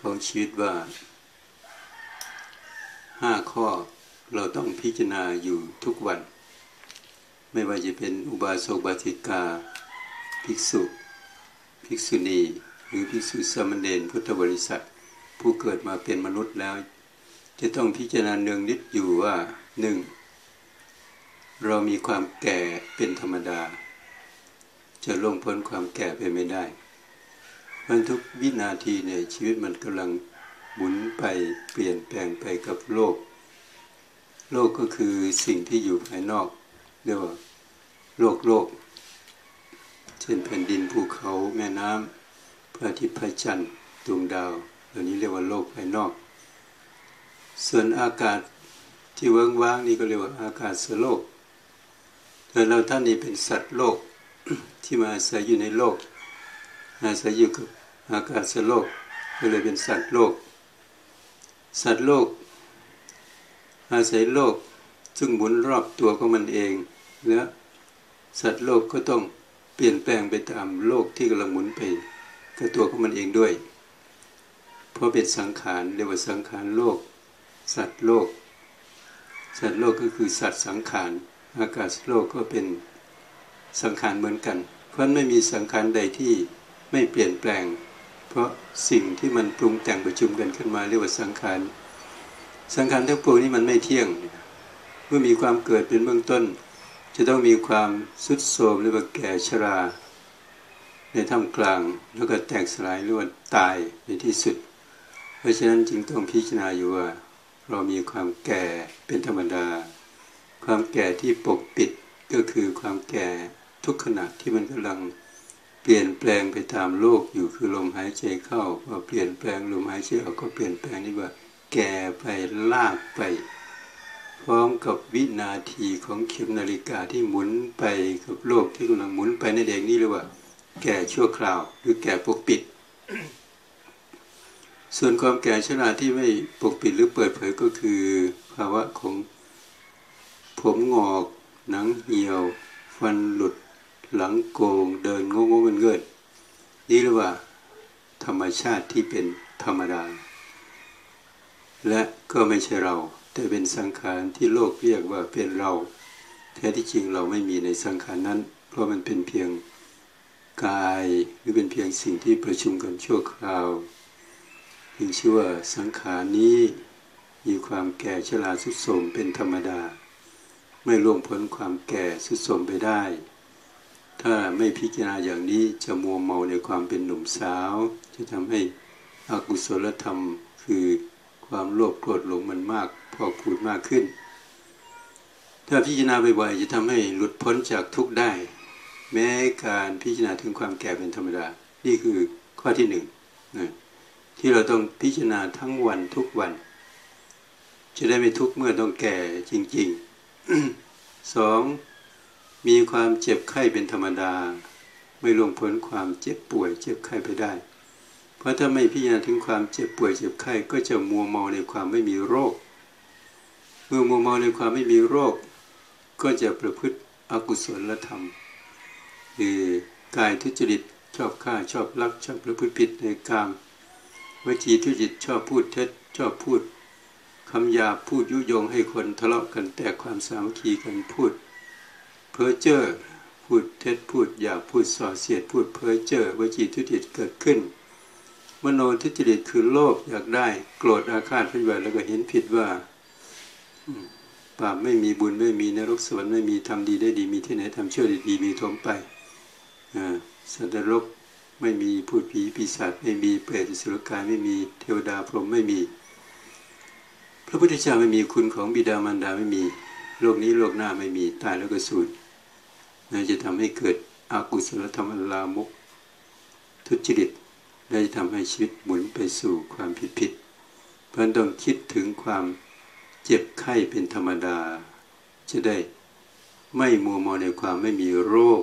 ของชีวิตว่าห้าข้อเราต้องพิจารณาอยู่ทุกวัน ไม่ว่าจะเป็นอุบาสกบาติกา ภิกษุ ภิกษุณี หรือภิกษุสมณเณรพุทธบริษัท ผู้เกิดมาเป็นมนุษย์แล้ว จะต้องพิจารณาเนืองนิดอยู่ว่าหนึ่งเรามีความแก่เป็นธรรมดา จะล่วงพ้นความแก่ไปไม่ได้ มันทุกวินาทีเนี่ยชีวิตมันกำลังหมุนไปเปลี่ยนแปลงไปกับโลก โลกก็คือสิ่งที่อยู่ภายนอกเรียกว่าโลกโลก เช่นแผ่นดินภูเขาแม่น้ำพระอาทิตย์พระจันทร์ดวงดาวเหล่านี้เรียกว่าโลกภายนอก ส่วนอากาศที่ว่างๆนี่ก็เรียกว่าอากาศสโลกแต่เราท่านนี้เป็นสัตว์โลกที่มาอาศัยอยู่ในโลกอาศัยอยู่กับ อากาศโลกก็เลยเป็นสัตว์โลก สัตว์โลก อาศัยโลกซึ่งหมุนรอบตัวของมันเองและสัตว์โลกก็ต้องเปลี่ยนแปลงไปตามโลกที่กำลังหมุนไปกับตัวของมันเองด้วย เพราะเป็นสังขารเรียกว่าสังขารโลก สัตว์โลก สัตว์โลกก็คือสัตว์สังขารอากาศโลกก็เป็นสังขารเหมือนกัน เพราะไม่มีสังขารใดที่ไม่เปลี่ยนแปลง เพราะสิ่งที่มันปรุงแต่งประชุมกันขึ้นมาเรียกว่าสังขาร สังขารทั้งปวงนี้มันไม่เที่ยง เมื่อมีความเกิดเป็นเบื้องต้น จะต้องมีความสุดโทรมหรือว่าแก่ชรา ในท่ามกลางแล้วก็แตกสลายหรือว่าตายในที่สุด เพราะฉะนั้นจึงต้องพิจารณาอยู่ว่า เรามีความแก่เป็นธรรมดา ความแก่ที่ปกปิดก็คือความแก่ทุกขณะที่มันกำลัง เปลี่ยนแปลงไปตามโลกอยู่คือลมหายใจเข้าพอเปลี่ยนแปลงลมหายใจออกก็เปลี่ยนแปลงนี่ว่า แก่ไปลากไป พร้อมกับวินาทีของเข็มนาฬิกาที่หมุนไปกับโลกที่กำลังหมุนไปในเด็กนี่เรียกว่า แก่ชั่วคราว หรือแก่ปกปิด ส่วนความแก่ชราที่ไม่ปกปิดหรือเปิดเผยก็คือภาวะของผมงอก หนังเหี่ยว ฟันหลุด หลังโกงเดินงงงเงินนี่เรียกว่า ธรรมชาติที่เป็นธรรมดา และก็ไม่ใช่เรา แต่เป็นสังขารที่โลกเรียกว่าเป็นเราแท้ที่จริงเราไม่มีในสังขารนั้น เพราะมันเป็นเพียงกายหรือเป็นเพียงสิ่งที่ประชุมกันชั่วคราวจึงชื่อว่าสังขารนี้มีความแก่ชราสุดโทมเป็นธรรมดา ไม่ล่วงพ้นความแก่สุดโทมไปได้ ถ้าไม่พิจารณาอย่างนี้จะมัวเมาในความเป็นหนุ่มสาว จะทำให้อกุศลธรรมคือความโลภโกรธหลงมันมากพอพูดมากขึ้น ถ้าพิจารณาบ่อยๆจะทำให้หลุดพ้นจากทุกข์ได้ แม้การพิจารณาถึงความแก่เป็นธรรมดา นี่คือข้อที่หนึ่งนะที่เราต้องพิจารณาทั้งวันทุกวัน จะได้ไม่ทุกข์เมื่อต้องแก่จริงๆสอง มีความเจ็บไข้เป็นธรรมดา ไม่ลงพ้นความเจ็บป่วย เจ็บไข้ไปได้ เพราะถ้าไม่พิจารณาถึงความเจ็บป่วยเจ็บไข้ก็จะมัวเมาในความไม่มีโรค เมื่อมัวเมาในความไม่มีโรค ก็จะประพฤติอกุศลธรรมคือกายทุจริตชอบฆ่าชอบลักชอบประพฤติผิดในกามวจีทุจริตชอบพูดเท็จชอบพูดคำหยาพูดยุยงให้คนทะเลาะกันแตกความสามัคคีกันพูด เพ้อเจ้อพูดเท็จพูดอยากพูดส่อเสียดพูดเพ้อเจ้อวจีทุจริตเกิดขึ้น มโนทุจริตคือโลภอยากได้ โกรธอาฆาตพยาบาทแล้วก็เห็นผิดว่าบาปไม่มีบุญไม่มีนรกสวรรค์ไม่มีทำดีได้ดีมีที่ไหนทำชั่วดีดีมีทมไปสัตว์รกไม่มีพูดผีปีศาจไม่มีเปรตสุรกายไม่มีเทวดาพรหมไม่มี พระพุทธเจ้าไม่มีคุณของบิดามารดาไม่มี โลกนี้โลกหน้าไม่มีตายแล้วก็สูญน่าจะทำให้เกิดอากุศลธรรมลามุกทุจริตและจะทำให้ชีวิตหมุนไปสู่ความผิดผิดเพราะต้องคิดถึงความเจ็บไข้เป็นธรรมดา จะได้ไม่มัวมอในความไม่มีโรค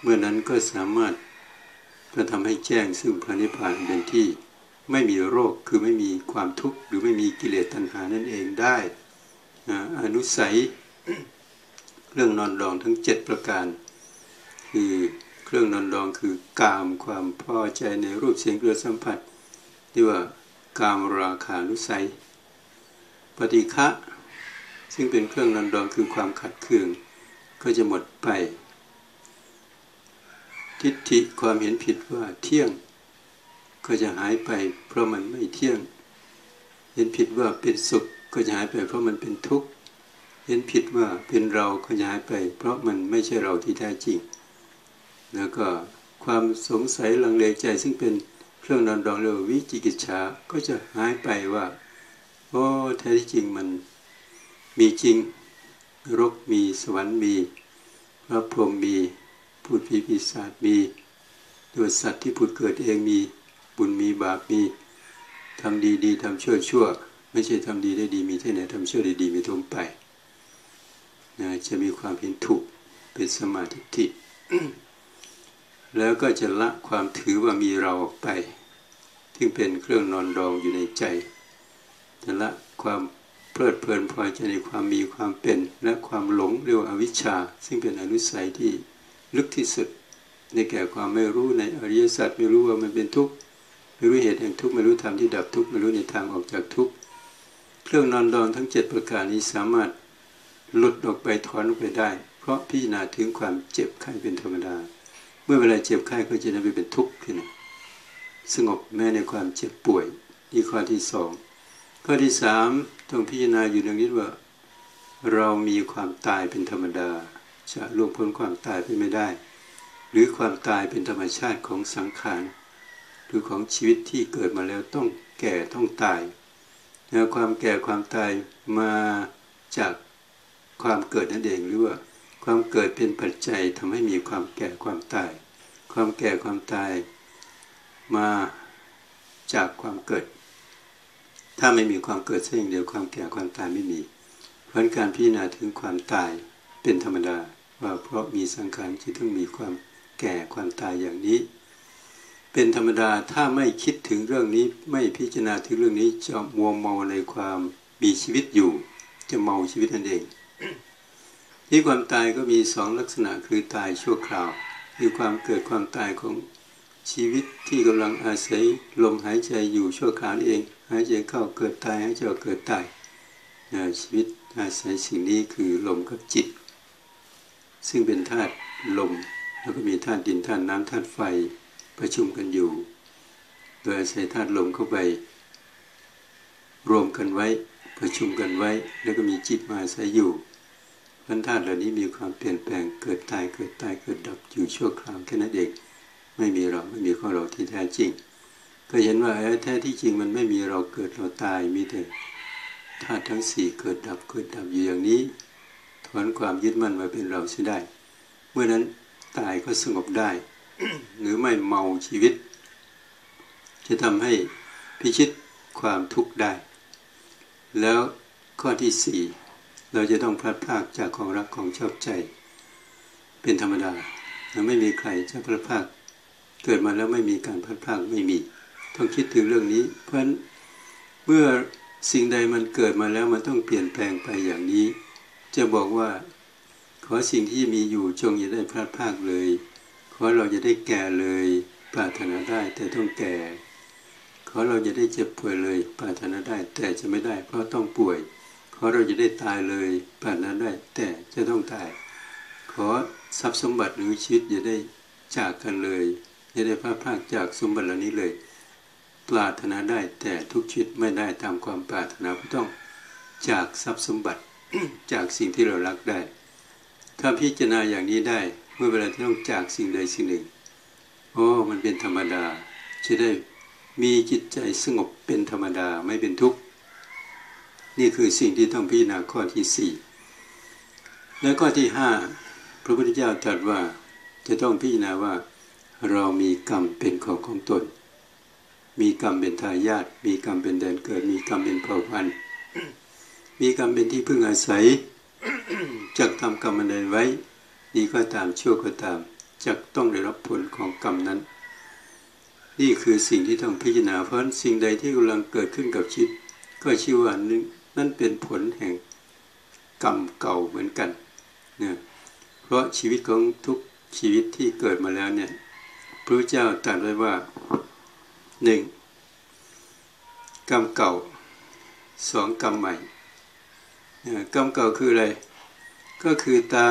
เมื่อนั้นก็สามารถจะทำให้แจ้งซึ่งพระนิพพานเป็นที่ไม่มีโรคคือไม่มีความทุกข์หรือไม่มีกิเลสตัณหานั่นเองได้ อนุสัยเรื่องนอนรองทั้งเจ็ดประการ คือเครื่องนอนรองคือกามความพอใจในรูปเสียงเกลือสัมผัสเรียกว่ากามราคานุสัย ปฏิฆะซึ่งเป็นเครื่องนันดองคือความขัดเคือง ก็จะหมดไป ทิฏฐิความเห็นผิดว่าเที่ยง ก็จะหายไป เพราะมันไม่เที่ยง เห็นผิดว่าเป็นสุข ก็จะหายไปเพราะมันเป็นทุกข์เห็นผิดว่าเป็นเราก็จะหายไป เพราะมันไม่ใช่เราที่แท้จริง แล้วก็ความสงสัยลังเลใจซึ่งเป็นเครื่องนอนดองเรียกวิจิกิจฉาก็จะหายไปว่าโอ้แท้ที่จริงมันมีจริงรกมีสวรรค์มีพระพรหมมีพูดผีปีศาจมีตัวสัตว์ที่ผุดเกิดเองมีบุญมีบาปมีทำดีดีทำชั่วชั่ว ไม่ใช่ทำดีได้ดีมีที่ไหนทำชั่วได้ดีมีทมไปนะจะมีความเห็นถูกเป็นสมาธิแล้วก็จะละความถือว่ามีเราออกไปซึ่งเป็นเครื่องนอนรองอยู่ในใจจะละความเพลิดเพลินพอใจในความมีความเป็น และความหลงเรียกว่าอวิชชา ซึ่งเป็นอนุสัยที่ลึกที่สุดในแก่ความไม่รู้ในอริยสัจไม่รู้ว่ามันเป็นทุกข์ไม่รู้เหตุแห่งทุกข์ไม่รู้ธรรมที่ดับทุกข์ไม่รู้ในทางออกจากทุกข์ เครื่องนอนดอนทั้งเจ็ดประการนี้สามารถหลุดออกไปถอนออกไปได้ เพราะพิจารณาถึงความเจ็บไข้เป็นธรรมดา เมื่อเวลาเจ็บไข้ก็จะนำไม่เป็นทุกข์ขึ้นสงบแม้ในความเจ็บป่วยนี่ข้อที่สองข้อที่สามต้องพิจารณาอยู่ดังนี้ว่า เรามีความตายเป็นธรรมดา จะล่วงพ้นความตายไปไม่ได้ หรือความตายเป็นธรรมชาติของสังขารหรือของชีวิตที่เกิดมาแล้วต้องแก่ต้องตาย ความแก่ความตายมาจากความเกิดนั่นเองหรือว่า ความเกิดเป็นปัจจัยทำให้มีความแก่ความตาย ความแก่ความตายมาจากความเกิด ถ้าไม่มีความเกิดเส้นเดียวความแก่ความตายไม่มี เพราะการพิจารณาถึงความตายเป็นธรรมดาว่าเพราะมีสังขารที่ต้องมีความแก่ความตายอย่างนี้ เป็นธรรมดาถ้าไม่คิดถึงเรื่องนี้ไม่พิจารณาถึงเรื่องนี้จะมัวเมาในความมีชีวิตอยู่ จะเมาชีวิตนั่นเอง ที่ความตายก็มีสองลักษณะคือตายชั่วคราว คือความเกิดความตายของชีวิตที่กำลังอาศัยลมหายใจอยู่ชั่วคราวนี่เอง หายใจเข้าเกิดตายหายใจออกเกิดตายชีวิตอาศัยสิ่งนี้คือลมกับจิต ซึ่งเป็นธาตุลม แล้วก็มีธาตุดินธาตุน้ำธาตุไฟ ประชุมกันอยู่ โดยอาศัยธาตุลมเข้าไป รวมกันไว้ประชุมกันไว้ แล้วก็มีจิตมาอาศัยอยู่พันธาตุเหล่านี้มีความเปลี่ยนแปลงเกิดตายเกิดตายเกิดดับอยู่ชั่วคราวแค่นั้นเองไม่มีเราไม่มีข้อเราที่แท้จริง ก็เห็นว่าแท้ที่จริงมันไม่มีเราเกิดเราตายมีแต่ธาตุทั้งสี่เกิดดับเกิดดับอยู่อย่างนี้ถอนความยึดมั่นมาเป็นเราเสียได้ เมื่อนั้นตายก็สงบได้ หรือไม่เมาชีวิต จะทำให้พิชิตความทุกข์ได้ แล้วข้อที่สี่เราจะต้องพลัดพรากจากของรักของชอบใจ เป็นธรรมดาเราไม่มีใครจะพลัดพรากเกิดมาแล้วไม่มีการพลัดพรากไม่มี ต้องคิดถึงเรื่องนี้ เพราะเมื่อสิ่งใดมันเกิดมาแล้วมันต้องเปลี่ยนแปลงไปอย่างนี้ จะบอกว่า ขอสิ่งที่มีอยู่จงอย่าได้พลาดพลาดเลย ขอเราจะได้แก่เลยปรารถนาได้แต่ต้องแก่ ขอเราจะได้เจ็บป่วยเลยปรารถนาได้แต่จะไม่ได้เพราะต้องป่วย ขอเราจะได้ตายเลยปรารถนาได้แต่จะต้องตาย ขอทรัพย์สมบัติหรือชีวิตอย่าได้จากกันเลยอย่าได้พลาดพลาดจากสมบัติเหล่านี้เลย ปรารถนาได้แต่ทุกชีวิตไม่ได้ตามความปรารถนาก็ต้องจากทรัพย์สมบัติจากสิ่งที่เรารักได้ ถ้าพิจารณาอย่างนี้ได้ เมื่อเวลาที่ต้องจากสิ่งใดสิ่งหนึ่งโอ้มันเป็นธรรมดาจะได้มีจิตใจสงบเป็นธรรมดาไม่เป็นทุกข์ นี่คือสิ่งที่ต้องพิจารณาข้อที่สี่และข้อที่ห้าพระพุทธเจ้าตรัสว่าจะต้องพิจารณาว่า เรามีกรรมเป็นของของตน มีกรรมเป็นทายาทมีกรรมเป็นแดนเกิด มีกรรมเป็นเผ่าพันธุ์มีกรรมเป็นที่พึ่งอาศัยจักทำกรรมใดไว้ ดีก็ตามชั่วก็ตามจักต้องได้รับผลของกรรมนั้น นี่คือสิ่งที่ต้องพิจารณาเพราะสิ่งใดที่กำลังเกิดขึ้นกับชีวิตก็ชื่อว่านั่นเป็นผลแห่งกรรมเก่าเหมือนกันเนี่ยเพราะชีวิตของทุกชีวิตที่เกิดมาแล้วเนี่ยพระเจ้าตรัสไว้ว่าหนึ่งกรรมเก่าสองกรรมใหม่กรรมเก่าคืออะไร ก็คือตา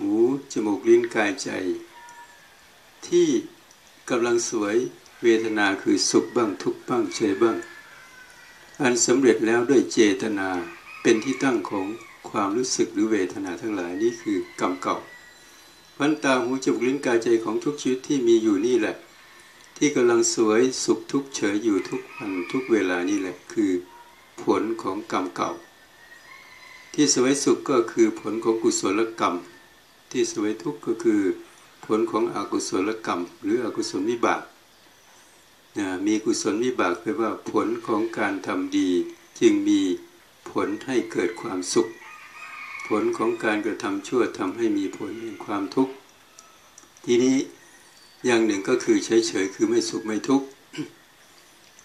หูจมูกลิ้นกายใจ ที่กำลังสวยเวทนาคือสุขบ้างทุกข์บ้างเฉยบ้าง อันสำเร็จแล้วด้วยเจตนาเป็นที่ตั้งของความรู้สึกหรือเวทนาทั้งหลายนี่คือกรรมเก่าพันตาหูจมูกลิ้นกายใจของทุกชีวิตที่มีอยู่นี่แหละ ที่กำลังสวยสุขทุกเฉยอยู่ทุกวันทุกเวลานี่แหละคือผลของกรรมเก่า ที่สวยสุขก็คือผลของกุศลกรรม ที่สวยทุกข์ก็คือผลของอกุศลกรรม หรืออกุศลวิบากมีกุศลวิบากแปลว่าผลของการทำดี จึงมีผลให้เกิดความสุข ผลของการกระทำชั่วทำให้มีผลแห่งความทุกข์ ทีนี้อย่างหนึ่งก็คือเฉยๆคือไม่สุขไม่ทุกข์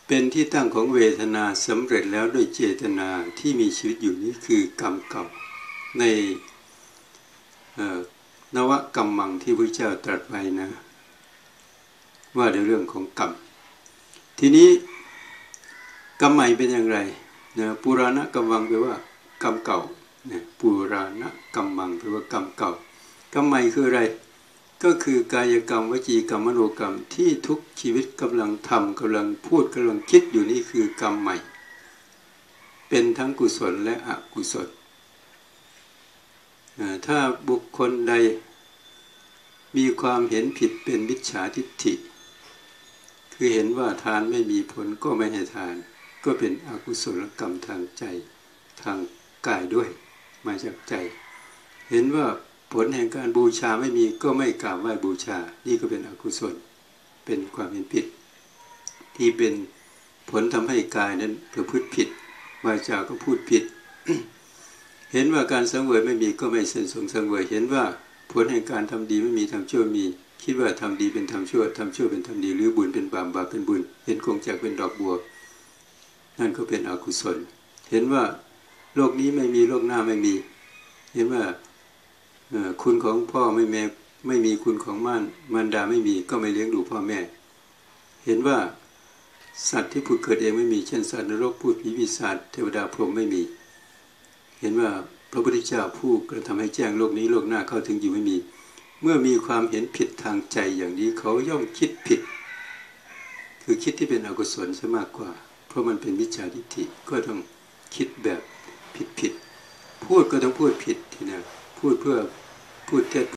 เป็นที่ตั้งของเวทนาสำเร็จแล้วด้วยเจตนาที่มีชีวิตอยู่นี้คือกรรมเก่าใน นวกรรมมังที่พระเจ้าตรัสไว้นะ ว่าในเรื่องของกรรม ทีนี้กรรมใหม่เป็นอย่างไรนะปุราณกรรมังแปลว่ากรรมเก่านะปุราณกรรมังแปลว่ากรรมเก่ากรรมใหม่คืออะไร ก็คือกายกรรมวจีกรรมมโนกรรมที่ทุกชีวิตกำลังทำกำลังพูดกำลังคิดอยู่นี่คือกรรมใหม่ เป็นทั้งกุศลและอกุศล ถ้าบุคคลใดมีความเห็นผิดเป็นมิจฉาทิฏฐิ คือเห็นว่าทานไม่มีผลก็ไม่ให้ทาน ก็เป็นอกุศลกรรมทางใจทางกายด้วย มาจากใจ เห็นว่าผลแห่งการบูชาไม่มีก็ไม่กราบไหว้บูชา นี่ก็เป็นอกุศล เป็นความเห็นผิด ที่เป็นผลทำให้กายนั้นประพฤติผิดวาจาก็พูดผิด เห็นว่าการสังเวยไม่มีก็ไม่เส้นสงสังเวยเห็นว่าผลแห่งการทำดีไม่มีทำชั่วมี คิดว่าทำดีเป็นทำชั่วทำชั่วเป็นทำดี หรือบุญเป็นบาปบาปเป็นบุญ เห็นคงจากเป็นดอกบัว นั่นก็เป็นอกุศล เห็นว่าโลกนี้ไม่มีโลกหน้าไม่มี เห็นว่าคุณของพ่อไม่แม่ไม่มีคุณของม่านมารดาไม่มีก็ไม่เลี้ยงดูพ่อแม่ เห็นว่าสัตว์ที่ผุดเกิดเองไม่มี เช่นสัตว์นรกพูดผีวิสาจเทวดาพรหมไม่มี เห็นว่าพระพุทธเจ้าผู้กระทำให้แจ้งโลกนี้โลกหน้าเข้าถึงอยู่ไม่มี เมื่อมีความเห็นผิดทางใจอย่างนี้เขาย่อมคิดผิด คือคิดที่เป็นอกุศลซะมากกว่า เพราะมันเป็นวิจาทิฏฐิก็ต้องคิดแบบผิดผิดพูดก็ต้องพูดผิดทีนะพูดเพื่อพูดเท็จ